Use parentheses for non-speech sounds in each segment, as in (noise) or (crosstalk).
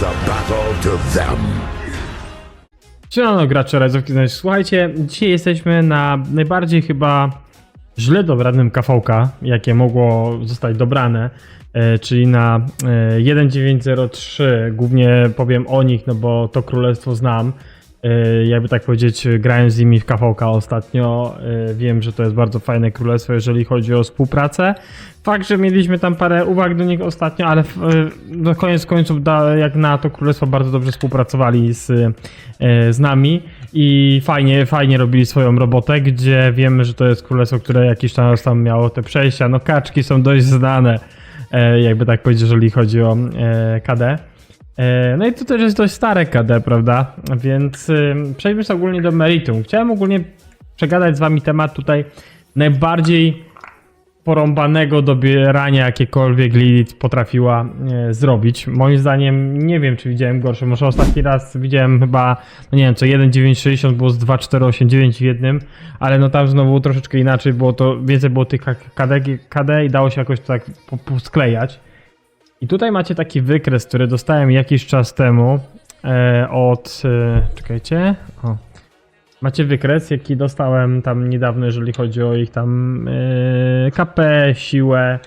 the battle to them. Siemano gracze Rajzowki Słuchajcie, dzisiaj jesteśmy na najbardziej chyba źle dobranym KVK, jakie mogło zostać dobrane, e, czyli na e, 1903. Głównie powiem o nich, no bo to królestwo znam. E, jakby tak powiedzieć, grałem z nimi w KVK ostatnio. E, wiem, że to jest bardzo fajne królestwo, jeżeli chodzi o współpracę. Fakt, że mieliśmy tam parę uwag do nich ostatnio, ale w, e, koniec końców, jak na to królestwo, bardzo dobrze współpracowali z, z nami i fajnie, fajnie robili swoją robotę, gdzie wiemy, że to jest królestwo, które jakiś czas tam miało te przejścia. No kaczki są dość znane, jakby tak powiedzieć, jeżeli chodzi o KD. E, No i to też jest dość stare KD, prawda? Więc y, przejdźmy sobie ogólnie do meritum. Chciałem ogólnie przegadać z wami temat tutaj najbardziej porąbanego dobierania jakiekolwiek Lilith potrafiła e, zrobić. Moim zdaniem nie wiem, czy widziałem gorsze. Może ostatni raz widziałem chyba, no nie wiem, co 1.960 było z 2.489 w jednym, ale no tam znowu troszeczkę inaczej było to, więcej było tych KD, KD i dało się jakoś tak po- posklejać. I tutaj macie taki wykres, który dostałem jakiś czas temu e, od. E, czekajcie. O. Macie wykres, jaki dostałem tam niedawno, jeżeli chodzi o ich tam e, KP, siłę.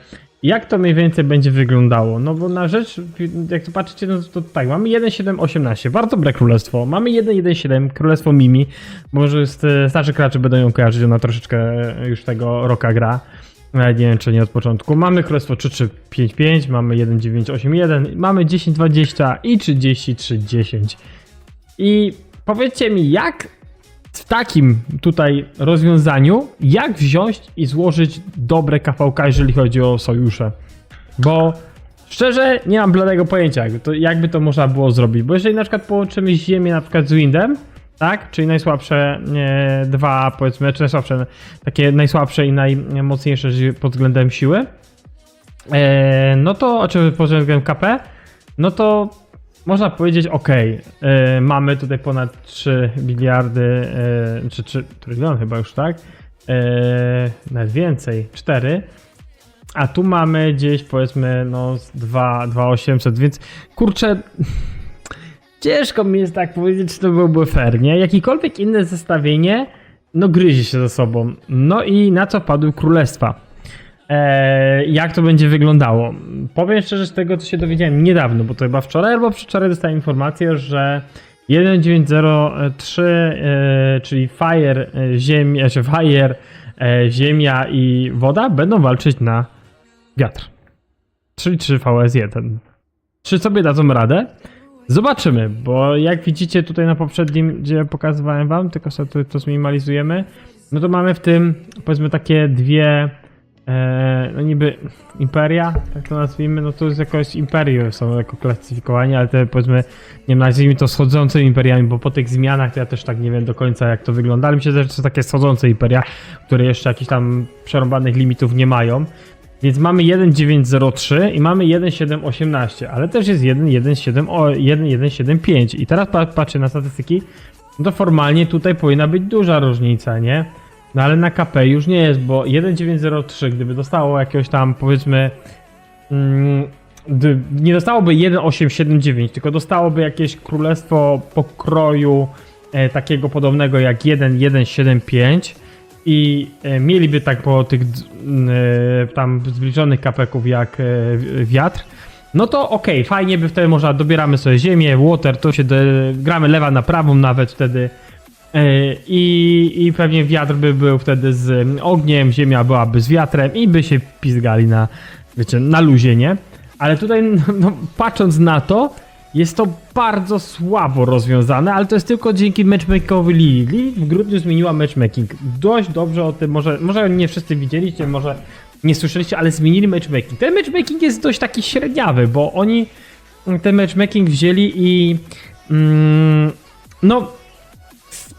Jak to mniej więcej będzie wyglądało? No bo na rzecz, jak tu patrzycie, no to tak, mamy 1.7.18, bardzo dobre królestwo. Mamy 1.1.7, królestwo Mimi. Może jest, starszy będą ją kojarzyć, ona troszeczkę już tego roka gra. Nawet nie wiem, czy nie od początku. Mamy królestwo 3355, mamy 1981, mamy 1020 i 3310. I powiedzcie mi, jak w takim tutaj rozwiązaniu, jak wziąć i złożyć dobre KVK, jeżeli chodzi o sojusze? Bo szczerze nie mam bladego pojęcia, jakby to, jakby to można było zrobić. Bo jeżeli na przykład połączymy Ziemię na przykład z Windem, tak? Czyli najsłabsze e, dwa, powiedzmy, czy najsłabsze, takie najsłabsze i najmocniejsze pod względem siły, e, no to, czy pod względem KP, no to można powiedzieć, ok, e, mamy tutaj ponad 3 miliardy, e, czy 3 trylion chyba już, tak? E, nawet więcej, 4. A tu mamy gdzieś powiedzmy no z 2, 2800, więc kurczę, ciężko mi jest tak powiedzieć, czy to byłby fair, nie? Jakikolwiek inne zestawienie, no gryzie się ze sobą. No i na co padły królestwa? Eee, jak to będzie wyglądało? Powiem szczerze z tego, co się dowiedziałem niedawno, bo to chyba wczoraj albo przedwczoraj dostałem informację, że 1903, e, czyli Fire, e, ziemia, czy Fire, e, ziemia i woda będą walczyć na wiatr. Czyli 3 VS1. Czy sobie dadzą radę? Zobaczymy, bo jak widzicie tutaj na poprzednim, gdzie pokazywałem wam, tylko sobie to, to zminimalizujemy, no to mamy w tym, powiedzmy, takie dwie, e, no niby imperia, tak to nazwijmy, no to jest jakoś imperium są jako klasyfikowanie, ale te powiedzmy, nie wiem, nazwijmy to schodzącymi imperiami, bo po tych zmianach to ja też tak nie wiem do końca jak to wygląda, ale myślę, że to są takie schodzące imperia, które jeszcze jakichś tam przerąbanych limitów nie mają. Więc mamy 1903 i mamy 1718, ale też jest 117 o 1175 i teraz pa- patrzę na statystyki, to formalnie tutaj powinna być duża różnica, nie? No ale na KP już nie jest, bo 1903 gdyby dostało jakiegoś tam powiedzmy mm, nie dostałoby 1879, tylko dostałoby jakieś królestwo pokroju e, takiego podobnego jak 1175 i e, mieliby tak po tych e, tam zbliżonych kapeków jak e, wi- wiatr, no to okej, fajnie by wtedy można, dobieramy sobie ziemię, water, to się gramy lewa na prawą nawet wtedy i, i pewnie wiatr by był wtedy z ogniem, ziemia byłaby z wiatrem i by się pizgali na, wiecie, na luzie, nie? Ale tutaj, (laughs) no, patrząc na to, jest to bardzo słabo rozwiązane, ale to jest tylko dzięki matchmakingowi Lili. Lili w grudniu zmieniła matchmaking. Dość dobrze o tym, może, może nie wszyscy widzieliście, może nie słyszeliście, ale zmienili matchmaking. Ten matchmaking jest dość taki średniawy, bo oni ten matchmaking wzięli i mm, no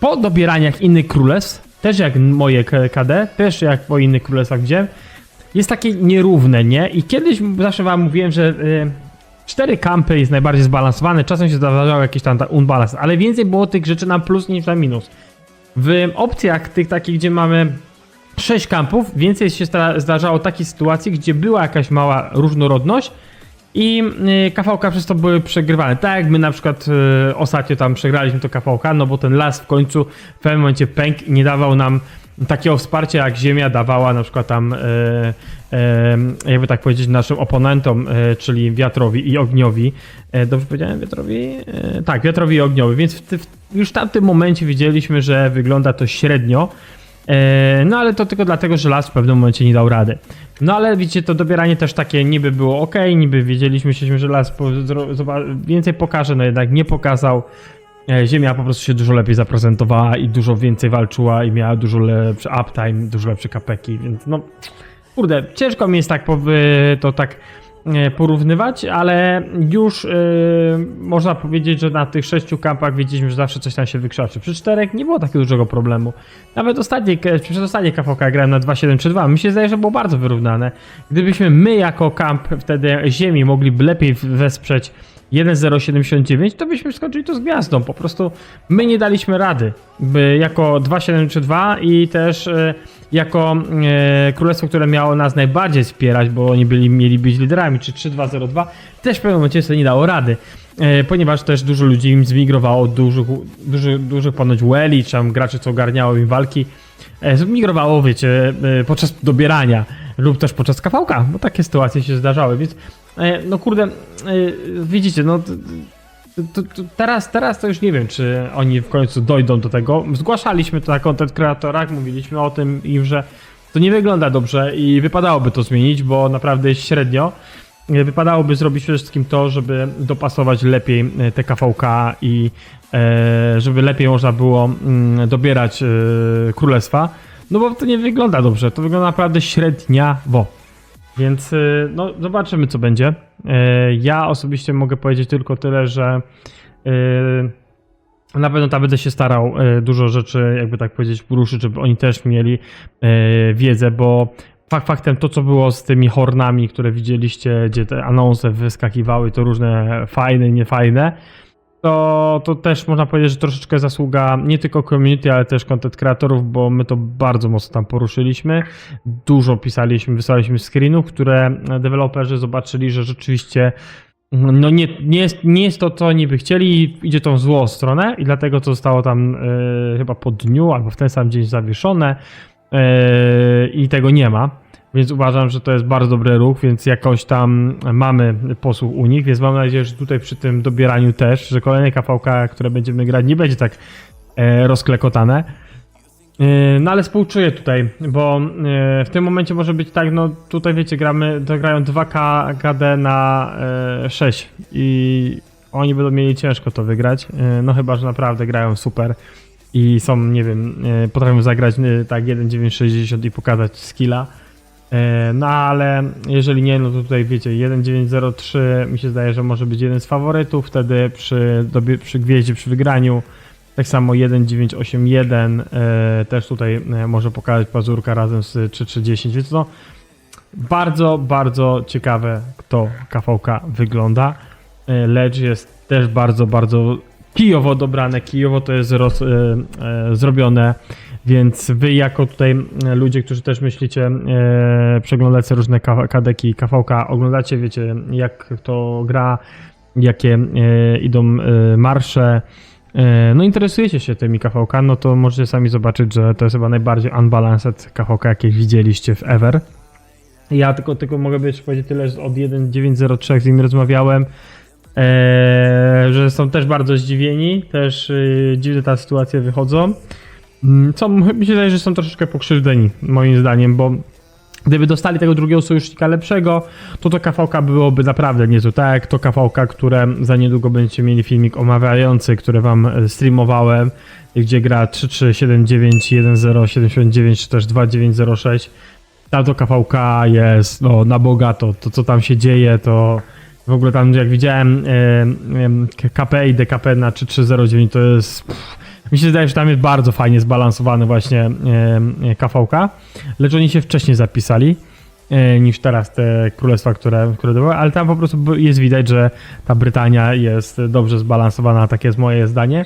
po dobieraniach innych królestw, też jak moje KD, też jak po innych królestwach wziąłem, jest takie nierówne, nie? I kiedyś zawsze wam mówiłem, że y, cztery kampy jest najbardziej zbalansowane, czasem się zdarzało jakieś tam ta unbalans, ale więcej było tych rzeczy na plus niż na minus. W opcjach tych takich, gdzie mamy 6 kampów, więcej się zdarzało takich sytuacji, gdzie była jakaś mała różnorodność I y, KVK przez to były przegrywane. Tak jak my na przykład y, ostatnio tam przegraliśmy to KVK, no bo ten las w końcu w pewnym momencie pękł i nie dawał nam takiego wsparcia jak Ziemia dawała na przykład tam, y, y, jakby tak powiedzieć, naszym oponentom, y, czyli wiatrowi i ogniowi. E, Dobrze powiedziałem wiatrowi? E, Tak, wiatrowi i ogniowi, więc w, w, już w tamtym momencie widzieliśmy, że wygląda to średnio. E, No ale to tylko dlatego, że las w pewnym momencie nie dał rady. No ale widzicie, to dobieranie też takie niby było ok, niby wiedzieliśmy, że las po, więcej pokaże, no jednak nie pokazał. E, Ziemia po prostu się dużo lepiej zaprezentowała i dużo więcej walczyła i miała dużo lepszy uptime, dużo lepsze kapeki, więc no kurde, ciężko mi jest tak powy- to tak e, porównywać, ale już e, można powiedzieć, że na tych sześciu kampach widzieliśmy, że zawsze coś tam się wykrzaczy. Przy czterech nie było takiego dużego problemu. Nawet ostatnie, przez ostatnie KVK grałem na 2.7.3.2. Mi się zdaje, że było bardzo wyrównane. Gdybyśmy my jako kamp wtedy Ziemi mogliby lepiej wesprzeć 1.079, to byśmy skończyli to z gwiazdą. Po prostu my nie daliśmy rady. By jako 2.732 i też e, jako e, królestwo, które miało nas najbardziej wspierać, bo oni byli, mieli być liderami, czy 3.2.02, też w pewnym momencie sobie nie dało rady. E, ponieważ też dużo ludzi im zmigrowało, dużych, dużych, dużych ponoć Welli, czy tam graczy, co ogarniało im walki, e, zmigrowało, wiecie, e, podczas dobierania lub też podczas kawałka, bo takie sytuacje się zdarzały, więc no kurde, e, widzicie, no to, to teraz, teraz to już nie wiem, czy oni w końcu dojdą do tego. Zgłaszaliśmy to na content kreatorach, mówiliśmy o tym im, że to nie wygląda dobrze i wypadałoby to zmienić, bo naprawdę jest średnio. E, Wypadałoby zrobić przede wszystkim to, żeby dopasować lepiej e, te KVK i e, żeby lepiej można było mm, dobierać e, królestwa. No bo to nie wygląda dobrze, to wygląda naprawdę średniawo. Więc y, no, zobaczymy, co będzie. Y, Ja osobiście mogę powiedzieć tylko tyle, że y, na pewno tam będę się starał dużo rzeczy, jakby tak powiedzieć, poruszyć, żeby oni też mieli wiedzę, bo fakt faktem to, co było z tymi hornami, które widzieliście, gdzie te anonse wyskakiwały, to różne fajne, niefajne, to, to też można powiedzieć, że troszeczkę zasługa nie tylko community, ale też content kreatorów, bo my to bardzo mocno tam poruszyliśmy. Dużo pisaliśmy, wysłaliśmy screenów, które deweloperzy zobaczyli, że rzeczywiście no nie, nie, jest, nie jest to, co oni by chcieli idzie tą złą stronę i dlatego to zostało tam e, chyba po dniu albo w ten sam dzień zawieszone e, i tego nie ma. Więc uważam, że to jest bardzo dobry ruch, więc jakoś tam mamy posłuch u nich, więc mam nadzieję, że tutaj przy tym dobieraniu też, że kolejne KVK, które będziemy grać, nie będzie tak e, rozklekotane. E, No ale współczuję tutaj, bo e, w tym momencie może być tak, no tutaj wiecie, gramy, to grają 2K KD na e, 6 i oni będą mieli ciężko to wygrać, no chyba, że naprawdę grają super i są, nie wiem, potrafią zagrać tak 1.960 i pokazać skilla. E, No ale jeżeli nie, no to tutaj wiecie, 1903 mi się zdaje, że może być jeden z faworytów wtedy przy, dobie, przy gwieździe, przy wygraniu. Tak samo 1981 e, też tutaj e, może pokazać pazurka razem z 3310, więc no bardzo, bardzo ciekawe kto KVK wygląda. E, Lecz jest też bardzo, bardzo kijowo dobrane, kijowo to jest roz, e, e, zrobione, więc wy jako tutaj e, ludzie, którzy też myślicie e, przeglądać sobie różne kadeki KVK, oglądacie, wiecie jak to gra, jakie e, idą marsze, no interesujecie się tymi KVK, no to możecie sami zobaczyć, że to jest chyba najbardziej unbalanced KVK, jakie widzieliście w ever. Ja tylko, tylko mogę jeszcze powiedzieć tyle, że od 1903 z nimi rozmawiałem, że są też bardzo zdziwieni, też dziwne ta sytuacje wychodzą. Mm, Co mi się wydaje, że są troszeczkę pokrzywdzeni, moim zdaniem, bo gdyby dostali tego drugiego sojusznika lepszego, to to KVK byłoby naprawdę niezłe. Tak jak to KVK, które za niedługo będziecie mieli filmik omawiający, który wam e, streamowałem, gdzie gra 3379, 1079 czy też 2906. Tam to KVK jest no, na bogato. To co tam się dzieje, to w ogóle tam jak widziałem e, e, KP i DKP na 3309 to jest... Pff, mi się zdaje, że tam jest bardzo fajnie zbalansowany właśnie e, e, KVK, lecz oni się wcześniej zapisali e, niż teraz te królestwa, które, które były, ale tam po prostu jest widać, że ta Brytania jest dobrze zbalansowana, takie jest moje zdanie.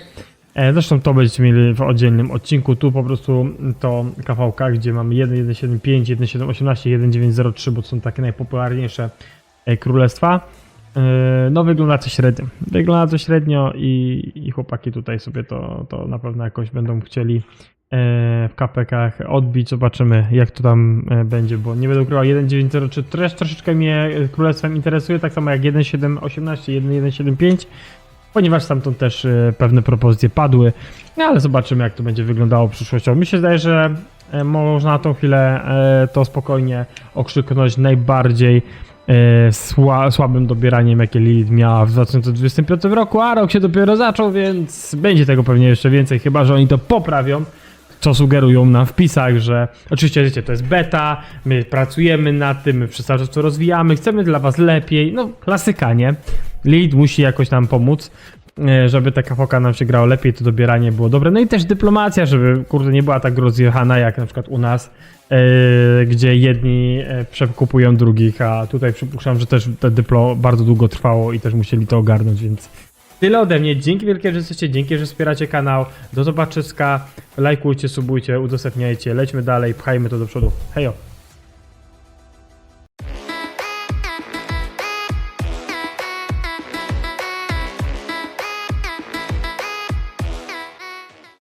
Zresztą to będziecie mieli w oddzielnym odcinku. Tu po prostu to KVK, gdzie mamy 1.175, 1.718, 1.903, bo to są takie najpopularniejsze królestwa. Yy, No wygląda to średnio. Wygląda to średnio i, i chłopaki tutaj sobie to, to na pewno jakoś będą chcieli e, w KPK odbić. Zobaczymy jak to tam e, będzie, bo nie będę ukrywał 1.9.0 też troszeczkę mnie królestwem interesuje, tak samo jak 1.7.18, 1.1.7.5 ponieważ stamtąd też pewne propozycje padły, no ale zobaczymy jak to będzie wyglądało przyszłościowo. Mi się zdaje, że można na tą chwilę to spokojnie okrzyknąć najbardziej sła, słabym dobieraniem, jakie Lilith miała w 2025 roku, a rok się dopiero zaczął, więc będzie tego pewnie jeszcze więcej, chyba że oni to poprawią. Co sugerują nam wpisach, że oczywiście wiecie, to jest beta, my pracujemy nad tym, my przez cały czas to rozwijamy, chcemy dla was lepiej, no klasyka, nie? Lilith musi jakoś nam pomóc, e, żeby ta kafoka nam się grało lepiej, to dobieranie było dobre. No i też dyplomacja, żeby kurde nie była tak rozjechana jak na przykład u nas, e, gdzie jedni e, przekupują drugich, a tutaj przypuszczam, że też to dyplo bardzo długo trwało i też musieli to ogarnąć, więc tyle ode mnie. Dzięki wielkie, że jesteście, dzięki, że wspieracie kanał. Do zobaczyska, lajkujcie, subujcie, udostępniajcie, lećmy dalej, pchajmy to do przodu. Hejo!